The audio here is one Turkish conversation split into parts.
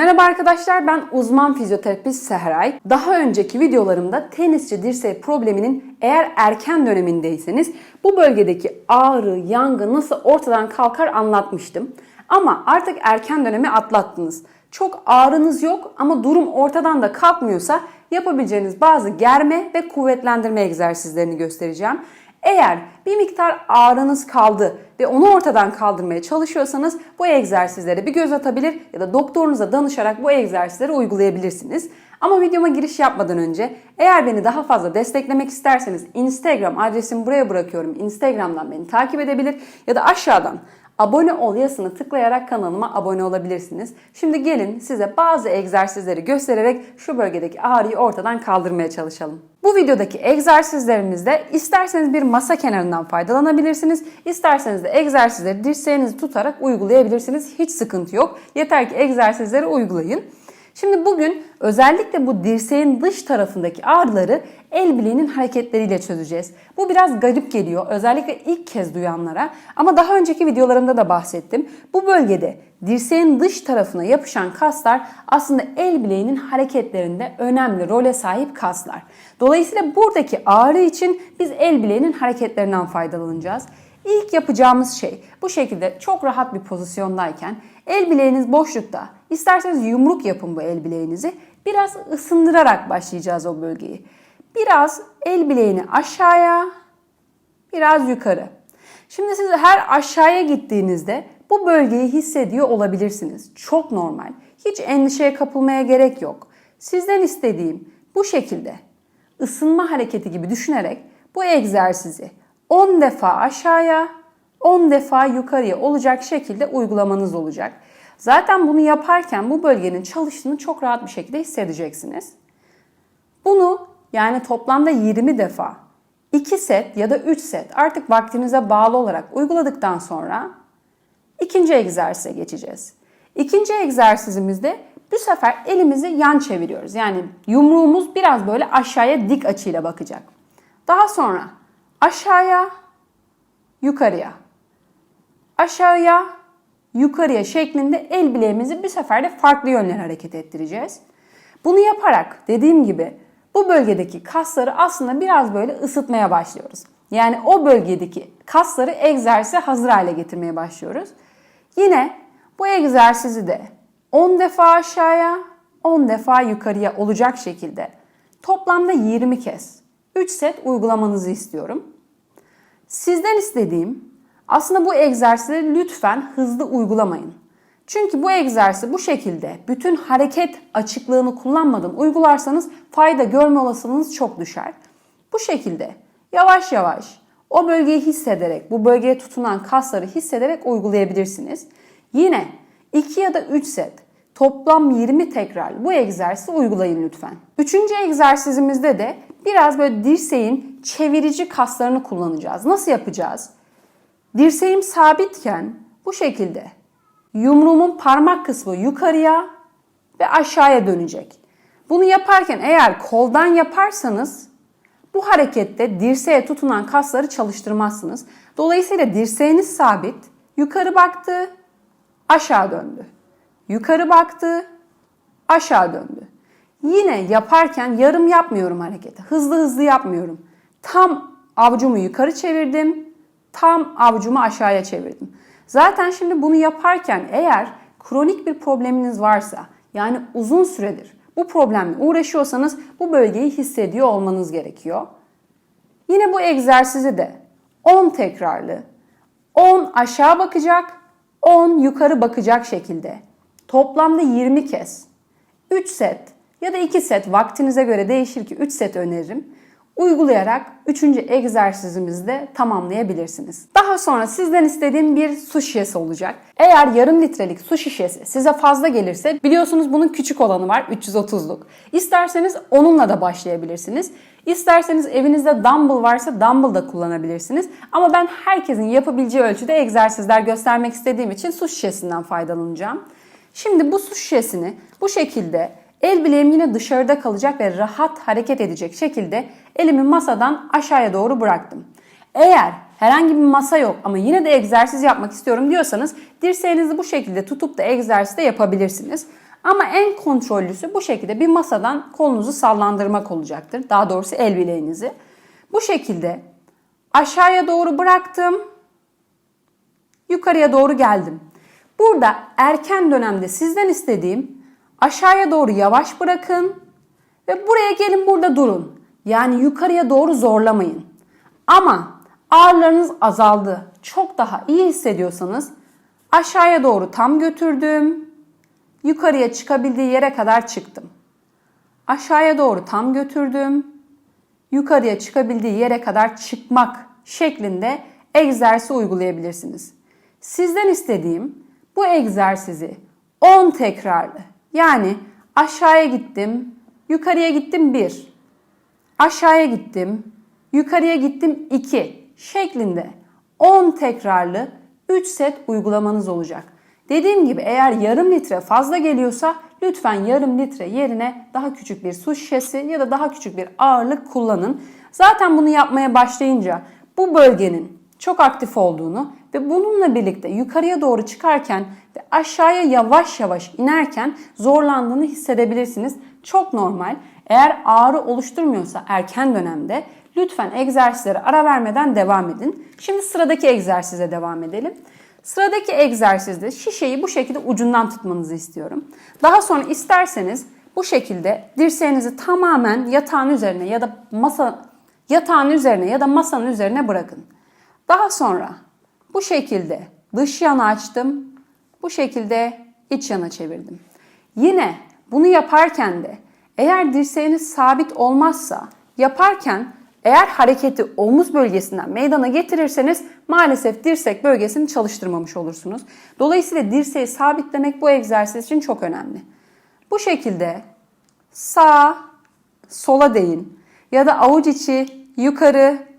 Merhaba arkadaşlar ben uzman fizyoterapist Seheray. Daha önceki videolarımda tenisçi dirseği probleminin eğer erken dönemindeyseniz bu bölgedeki ağrı, yangı nasıl ortadan kalkar anlatmıştım. Ama artık erken dönemi atlattınız. Çok ağrınız yok ama durum ortadan da kalkmıyorsa yapabileceğiniz bazı germe ve kuvvetlendirme egzersizlerini göstereceğim. Eğer bir miktar ağrınız kaldı ve onu ortadan kaldırmaya çalışıyorsanız bu egzersizlere bir göz atabilir ya da doktorunuza danışarak bu egzersizleri uygulayabilirsiniz. Ama videoma giriş yapmadan önce eğer beni daha fazla desteklemek isterseniz Instagram adresimi buraya bırakıyorum. Instagram'dan beni takip edebilir ya da aşağıdan abone ol yazısını tıklayarak kanalıma abone olabilirsiniz. Şimdi gelin size bazı egzersizleri göstererek şu bölgedeki ağrıyı ortadan kaldırmaya çalışalım. Bu videodaki egzersizlerimizde isterseniz bir masa kenarından faydalanabilirsiniz. isterseniz de egzersizleri dirseğinizi tutarak uygulayabilirsiniz. Hiç sıkıntı yok. Yeter ki egzersizleri uygulayın. Şimdi bugün özellikle bu dirseğin dış tarafındaki ağrıları el bileğinin hareketleriyle çözeceğiz. Bu biraz garip geliyor özellikle ilk kez duyanlara ama daha önceki videolarımda da bahsettim. Bu bölgede dirseğin dış tarafına yapışan kaslar aslında el bileğinin hareketlerinde önemli role sahip kaslar. Dolayısıyla buradaki ağrı için biz el bileğinin hareketlerinden faydalanacağız. İlk yapacağımız şey bu şekilde çok rahat bir pozisyondayken el bileğiniz boşlukta. İsterseniz yumruk yapın bu el bileğinizi. Biraz ısındırarak başlayacağız o bölgeyi. Biraz el bileğini aşağıya, biraz yukarı. Şimdi siz her aşağıya gittiğinizde bu bölgeyi hissediyor olabilirsiniz. Çok normal. Hiç endişeye kapılmaya gerek yok. Sizden istediğim bu şekilde ısınma hareketi gibi düşünerek bu egzersizi 10 defa aşağıya, 10 defa yukarıya olacak şekilde uygulamanız olacak. Zaten bunu yaparken bu bölgenin çalıştığını çok rahat bir şekilde hissedeceksiniz. Bunu yani toplamda 20 defa 2 set ya da 3 set artık vaktinize bağlı olarak uyguladıktan sonra ikinci egzersize geçeceğiz. İkinci egzersizimizde bu sefer elimizi yan çeviriyoruz. Yani yumruğumuz biraz böyle aşağıya dik açıyla bakacak. Daha sonra aşağıya, yukarıya, aşağıya, yukarıya şeklinde el bileğimizi bir seferde farklı yönlere hareket ettireceğiz. Bunu yaparak dediğim gibi bu bölgedeki kasları aslında biraz böyle ısıtmaya başlıyoruz. Yani o bölgedeki kasları egzersize hazır hale getirmeye başlıyoruz. Yine bu egzersizi de 10 defa aşağıya, 10 defa yukarıya olacak şekilde toplamda 20 kez 3 set uygulamanızı istiyorum. Sizden istediğim aslında bu egzersizleri lütfen hızlı uygulamayın. Çünkü bu egzersizi bu şekilde bütün hareket açıklığını kullanmadan uygularsanız fayda görme olasılığınız çok düşer. Bu şekilde yavaş yavaş o bölgeyi hissederek, bu bölgeye tutunan kasları hissederek uygulayabilirsiniz. Yine 2 ya da 3 set toplam 20 tekrar bu egzersizi uygulayın lütfen. Üçüncü egzersizimizde de biraz böyle dirseğin çevirici kaslarını kullanacağız. Nasıl yapacağız? Dirseğim sabitken bu şekilde yumruğumun parmak kısmı yukarıya ve aşağıya dönecek. Bunu yaparken eğer koldan yaparsanız bu harekette dirseğe tutunan kasları çalıştırmazsınız. Dolayısıyla dirseğiniz sabit, yukarı baktı, aşağı döndü. Yukarı baktı, aşağı döndü. Yine yaparken yarım yapmıyorum hareketi. Hızlı hızlı yapmıyorum. Tam avucumu yukarı çevirdim, tam avucumu aşağıya çevirdim. Zaten şimdi bunu yaparken eğer kronik bir probleminiz varsa yani uzun süredir bu problemle uğraşıyorsanız bu bölgeyi hissediyor olmanız gerekiyor. Yine bu egzersizi de 10 tekrarlı, 10 aşağı bakacak, 10 yukarı bakacak şekilde toplamda 20 kez 3 set ya da 2 set vaktinize göre değişir ki 3 set öneririm uygulayarak 3. egzersizimizi de tamamlayabilirsiniz. Daha sonra sizden istediğim bir su şişesi olacak. Eğer yarım litrelik su şişesi size fazla gelirse biliyorsunuz bunun küçük olanı var 330'luk. İsterseniz onunla da başlayabilirsiniz. İsterseniz evinizde dumbbell varsa dumbbell da kullanabilirsiniz. Ama ben herkesin yapabileceği ölçüde egzersizler göstermek istediğim için su şişesinden faydalanacağım. Şimdi bu su şişesini bu şekilde El bileğim yine dışarıda kalacak ve rahat hareket edecek şekilde elimi masadan aşağıya doğru bıraktım. Eğer herhangi bir masa yok ama yine de egzersiz yapmak istiyorum diyorsanız dirseğinizi bu şekilde tutup da egzersiz de yapabilirsiniz. Ama en kontrollüsü bu şekilde bir masadan kolunuzu sallandırmak olacaktır. Daha doğrusu el bileğinizi. Bu şekilde aşağıya doğru bıraktım. Yukarıya doğru geldim. Burada erken dönemde sizden istediğim aşağıya doğru yavaş bırakın ve buraya gelin burada durun. Yani yukarıya doğru zorlamayın. Ama ağrılarınız azaldı. Çok daha iyi hissediyorsanız aşağıya doğru tam götürdüm. Yukarıya çıkabildiği yere kadar çıktım. Aşağıya doğru tam götürdüm. Yukarıya çıkabildiği yere kadar çıkmak şeklinde egzersizi uygulayabilirsiniz. Sizden istediğim bu egzersizi 10 tekrarlı. Yani aşağıya gittim, yukarıya gittim 1. Aşağıya gittim, yukarıya gittim 2 şeklinde 10 tekrarlı 3 set uygulamanız olacak. Dediğim gibi eğer yarım litre fazla geliyorsa lütfen yarım litre yerine daha küçük bir su şişesi ya da daha küçük bir ağırlık kullanın. Zaten bunu yapmaya başlayınca bu bölgenin çok aktif olduğunu ve bununla birlikte yukarıya doğru çıkarken ve aşağıya yavaş yavaş inerken zorlandığını hissedebilirsiniz. Çok normal. Eğer ağrı oluşturmuyorsa erken dönemde lütfen egzersizlere ara vermeden devam edin. Şimdi sıradaki egzersize devam edelim. Sıradaki egzersizde şişeyi bu şekilde ucundan tutmanızı istiyorum. Daha sonra isterseniz bu şekilde dirseğinizi tamamen yatağın üzerine ya da masa yatağın üzerine ya da masanın üzerine bırakın. Daha sonra bu şekilde dış yana açtım. Bu şekilde iç yana çevirdim. Yine bunu yaparken de eğer dirseğiniz sabit olmazsa yaparken eğer hareketi omuz bölgesinden meydana getirirseniz maalesef dirsek bölgesini çalıştırmamış olursunuz. Dolayısıyla dirseği sabitlemek bu egzersiz için çok önemli. Bu şekilde sağ sola değin ya da avuç içi yukarı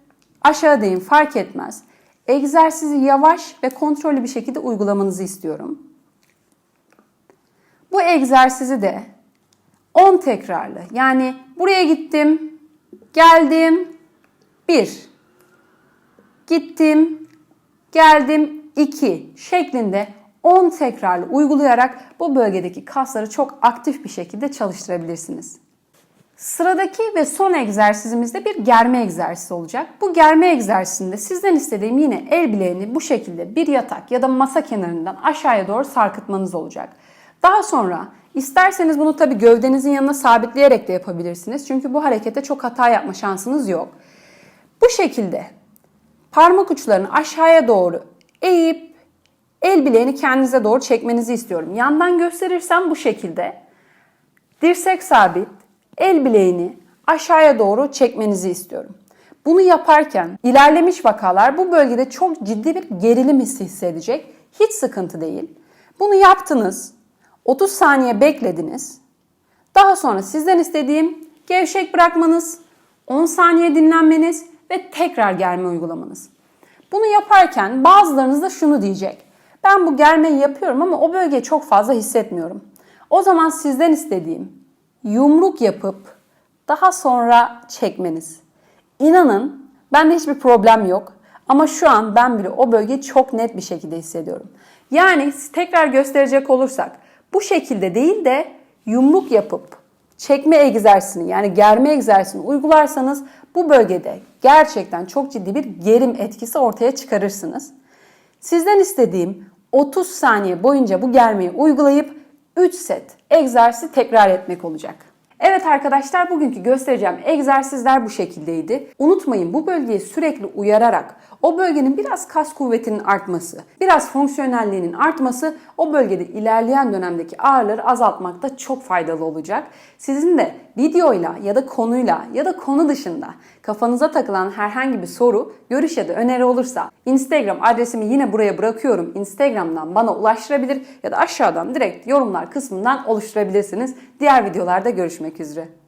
aşağı değin fark etmez. Egzersizi yavaş ve kontrollü bir şekilde uygulamanızı istiyorum. Bu egzersizi de 10 tekrarlı. Yani buraya gittim, geldim, 1. Gittim, geldim, 2 şeklinde 10 tekrarlı uygulayarak bu bölgedeki kasları çok aktif bir şekilde çalıştırabilirsiniz. Sıradaki ve son egzersizimizde bir germe egzersizi olacak. Bu germe egzersizinde sizden istediğim yine el bileğini bu şekilde bir yatak ya da masa kenarından aşağıya doğru sarkıtmanız olacak. Daha sonra isterseniz bunu tabi gövdenizin yanına sabitleyerek de yapabilirsiniz. Çünkü bu harekete çok hata yapma şansınız yok. Bu şekilde parmak uçlarını aşağıya doğru eğip el bileğini kendinize doğru çekmenizi istiyorum. Yandan gösterirsem bu şekilde dirsek sabit, el bileğini aşağıya doğru çekmenizi istiyorum. Bunu yaparken ilerlemiş vakalar bu bölgede çok ciddi bir gerilim hissi hissedecek. Hiç sıkıntı değil. Bunu yaptınız. 30 saniye beklediniz. Daha sonra sizden istediğim gevşek bırakmanız, 10 saniye dinlenmeniz ve tekrar germe uygulamanız. Bunu yaparken bazılarınız da şunu diyecek. Ben bu germeyi yapıyorum ama o bölgeyi çok fazla hissetmiyorum. O zaman sizden istediğim yumruk yapıp daha sonra çekmeniz. İnanın bende hiçbir problem yok. Ama şu an ben bile o bölgeyi çok net bir şekilde hissediyorum. Yani tekrar gösterecek olursak bu şekilde değil de yumruk yapıp çekme egzersizini yani germe egzersizini uygularsanız bu bölgede gerçekten çok ciddi bir gerim etkisi ortaya çıkarırsınız. Sizden istediğim 30 saniye boyunca bu germeyi uygulayıp 3 set egzersizi tekrar etmek olacak. Evet arkadaşlar bugünkü göstereceğim egzersizler bu şekildeydi. Unutmayın bu bölgeyi sürekli uyararak o bölgenin biraz kas kuvvetinin artması, biraz fonksiyonelliğinin artması o bölgede ilerleyen dönemdeki ağrıları azaltmakta çok faydalı olacak. Sizin de videoyla ya da konuyla ya da konu dışında kafanıza takılan herhangi bir soru, görüş ya da öneri olursa Instagram adresimi yine buraya bırakıyorum. Instagram'dan bana ulaştırabilir ya da aşağıdan direkt yorumlar kısmından oluşturabilirsiniz. Diğer videolarda görüşmek üzere.